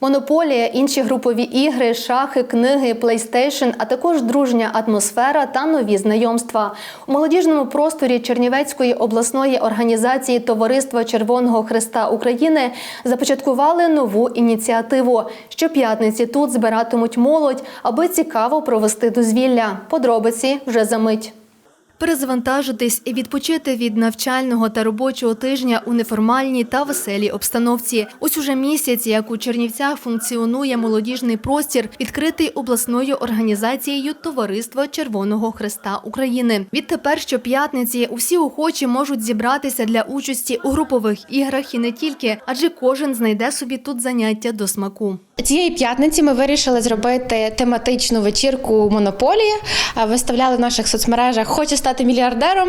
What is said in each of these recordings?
Монополія, інші групові ігри, шахи, книги, плейстейшн, а також дружня атмосфера та нові знайомства. У молодіжному просторі Чернівецької обласної організації Товариства Червоного Христа України започаткували нову ініціативу. Щоп'ятниці тут збиратимуть молодь, аби цікаво провести дозвілля. Подробиці вже за мить. Перезавантажитись і відпочити від навчального та робочого тижня у неформальній та веселій обстановці. Ось уже місяць, як у Чернівцях функціонує молодіжний простір, відкритий обласною організацією Товариства Червоного Христа України. Відтепер щоп'ятниці усі охочі можуть зібратися для участі у групових іграх і не тільки, адже кожен знайде собі тут заняття до смаку. Цієї п'ятниці ми вирішили зробити тематичну вечірку Монополія. Виставляли в наших соцмережах Хочу стати мільярдером.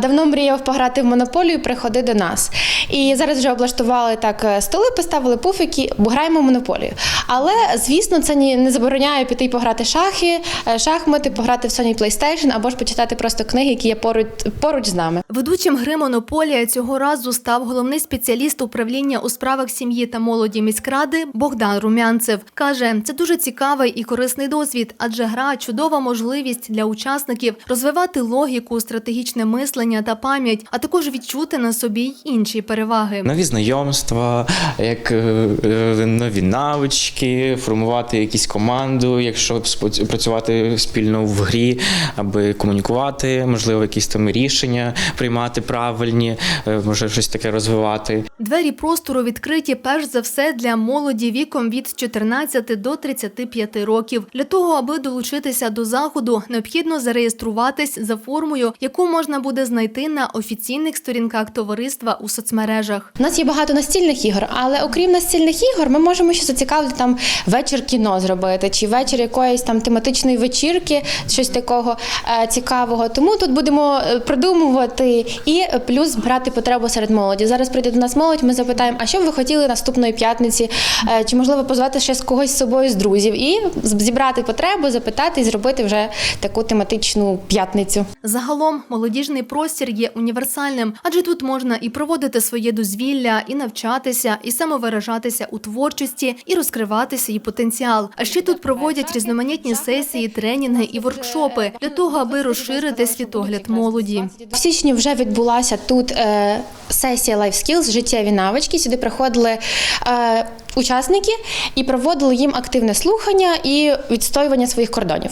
Давно мріяв пограти в монополію. Приходи до нас. І зараз вже облаштували так е, столи, поставили пуфики, граємо в монополію. Але звісно, це не забороняє піти пограти шахи, е, шахмати, пограти в Sony PlayStation або ж почитати просто книги, які є поруч поруч з нами. Ведучим гри Монополія цього разу став головний спеціаліст управління у справах сім'ї та молоді міськради Богдан Румянцев. Каже, це дуже цікавий і корисний досвід, адже гра чудова можливість для учасників розвивати логіку, стратегічне мислення та пам'ять, а також відчути на собі й інші переваги. Нові знайомства, як е, е, нові навички, формувати якусь команду, якщо працювати спільно в грі, аби комунікувати, можливо, якісь там рішення приймати правильні, е, може щось таке розвивати. Двері простору відкриті перш за все для молоді віком від 14 до 35 років. Для того, аби долучитися до заходу, необхідно зареєструватись за формою, яку можна буде знайти на офіційних сторінках товариства у соцмережах. У нас є багато настільних ігор, але окрім настільних ігор, ми можемо ще зацікавити там вечір кіно зробити, чи вечір якоїсь там тематичної вечірки, щось такого е, цікавого. Тому тут будемо е, продумувати і плюс брати потребу серед молоді. Зараз прийде до нас молодь. Ми запитаємо, а що б ви хотіли наступної п'ятниці, Е, чи можливо позвати ще з когось з собою з друзів, і зібрати потребу, запитати і зробити вже таку тематичну п'ятницю. Загалом молодіжний простір є універсальним, адже тут можна і проводити своє дозвілля, і навчатися, і самовиражатися у творчості, і розкривати свій потенціал. А ще тут проводять різноманітні сесії, тренінги і воркшопи для того, аби розширити світогляд молоді. В січні вже відбулася тут е, сесія Life Skills, життєві навички. Сюди приходили е, учасники і проводили їм активне слухання і відстоювання своїх кордонів.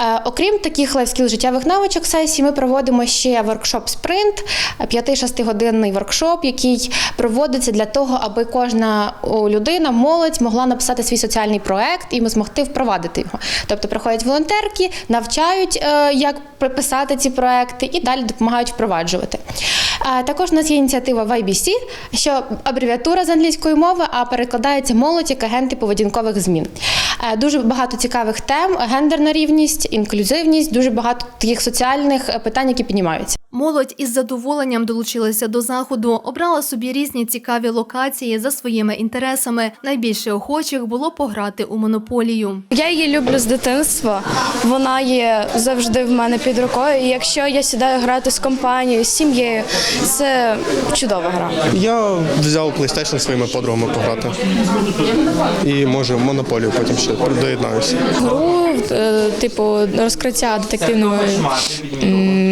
Е, окрім таких Skills життєвих навичок сесій, ми проводимо ще воркшоп Спринт, 5-6 годинний воркшоп, який проводиться для того, аби кожна людина, молодь могла написати свій соціальний проект і ми змогти впровадити його. Тобто приходять волонтерки, навчають, е, як писати ці проекти, і далі допомагають впроваджувати. Також у нас є ініціатива YBC, що абревіатура з англійської мови, а перекладається молодь як агенти поведінкових змін. Е, Дуже багато цікавих тем: гендерна рівність, інклюзивність, дуже багато таких соціальних е, питань, які піднімаються. Молодь із задоволенням долучилася до заходу, обрала собі різні цікаві локації за своїми інтересами. Найбільше охочих було пограти у монополію. Я її люблю з дитинства. Вона є завжди в мене під рукою. І якщо я сідаю грати з компанією, з сім'єю, це чудова гра. Я взяв PlayStation своїми подругами пограти. І може монополію потім ще доєднаюся. Гру, е, типу, розкриття детективного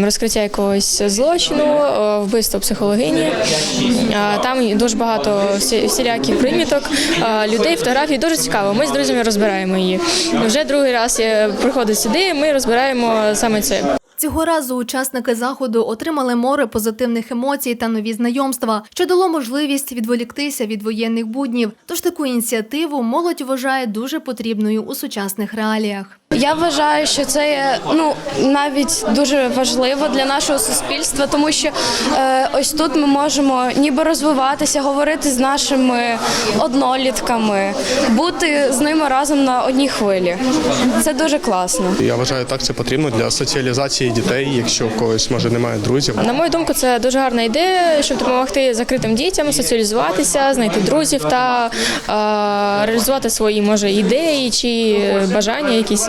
розкриття якогось злочину, е, вбивство психологині. Е, Там дуже багато всі- всіляких приміток, людей, фотографій. Дуже цікаво. Ми з друзями розбираємо її. Вже другий раз приходить сюди. Ми розбираємо саме це. Цього разу учасники заходу отримали море позитивних емоцій та нові знайомства, що дало можливість відволіктися від воєнних буднів. Тож таку ініціативу молодь вважає дуже потрібною у сучасних реаліях. Я вважаю, що це є ну навіть дуже важливо для нашого суспільства, тому що е, ось тут ми можемо ніби розвиватися, говорити з нашими однолітками, бути з ними разом на одній хвилі. Це дуже класно. Я вважаю, так це потрібно для соціалізації дітей, якщо в когось може немає друзів. На мою думку, це дуже гарна ідея, щоб допомогти закритим дітям соціалізуватися, знайти друзів та е, реалізувати свої може ідеї чи бажання якісь.